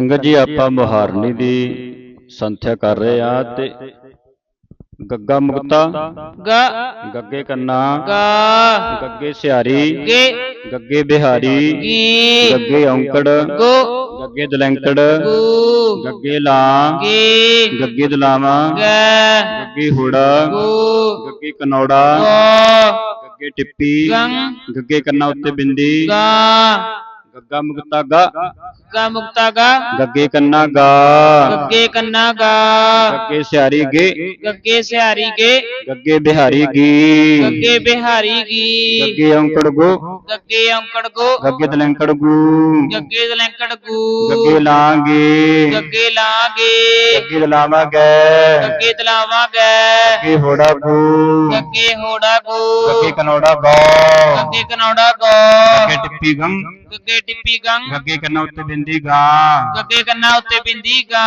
ਸੰਗਤ ਜੀ ਆਪਾਂ ਮੁਹਾਰਨੀ ਦੀ ਸੰਥਿਆ ਕਰ ਰਹੇ ਆ ਤੇ ਗੱਗਾ ਮੁਕਤਾ ਗ ਗੱਗੇ ਕੰਨਾ ਗ ਗੱਗੇ ਸਿਹਾਰੀ ਗੇ ਗੱਗੇ ਬਿਹਾਰੀ ਗੀ ਗੱਗੇ ਔਂਕੜ ਗੋ ਗੱਗੇ ਦਲੈਂਕੜ ਗੂ ਗੱਗੇ ਲਾਂ ਗੀ ਗੱਗੇ ਦਲਾਵਾ ਗ ਗੱਗੇ ਹੋੜਾ ਗੂ ਗੱਗੇ ਕਨੌੜਾ ਗੋ ਗੱਗੇ ਟਿੱਪੀ ਗੰ ਗੱਗੇ ਕੰਨਾ ਉੱਤੇ ਬਿੰਦੀ ਗਾ ਗੱਗਾ ਮੁਕਤਾ ਗਾ। ਗਾ ਮੁਕਤਾ ਗਾ। ਗੱਗੇ ਕੰਨਾ ਗਾ। ਗੱਗੇ ਕੰਨਾ ਗਾ। ਗੱਗੇ ਸਿਹਾਰੀ ਗੇ। ਗੱਗੇ ਸਿਹਾਰੀ ਗੇ। ਗੱਗੇ ਬਿਹਾਰੀ ਗੀ। ਗੱਗੇ ਬਿਹਾਰੀ ਗੀ। ਗੱਗੇ ਔਂਕੜ ਗੋ। ਗੱਗੇ ਔਂਕੜ ਗੋ। ਗੱਗੇ ਦਲੈਂਕੜ ਗੂ। ਗੱਗੇ ਦਲੈਂਕੜ ਗੂ। ਗੱਗੇ ਲਾਂਗੇ। ਗੱਗੇ ਲਾਗੇ। ਗੱਗੇ ਦਲਾਵਾ ਗੈ ਗੱਗੇ ਤਲਾਵਾ ਗੈ ਗੱਗੇ ਹੋੜਾ ਗੂ। ਗੱਗੇ ਹੋੜਾ ਗੋ। ਗੱਗੇ ਕਨੌੜਾ ਗੋ। ਗੱਗੇ ਕਨੌੜਾ ਗੋ। ਟਿੱਪੀ ਗੰ ਗੱਗੇ ਟਿੱਪੀ ਗੰਗ ਗੱਗੇ ਕੰਨਾ ਉੱਤੇ ਬਿੰਦੀ ਗਾ। ਗੱਗੇ ਕੰਨਾ ਉੱਤੇ ਬਿੰਦੀ ਗਾ।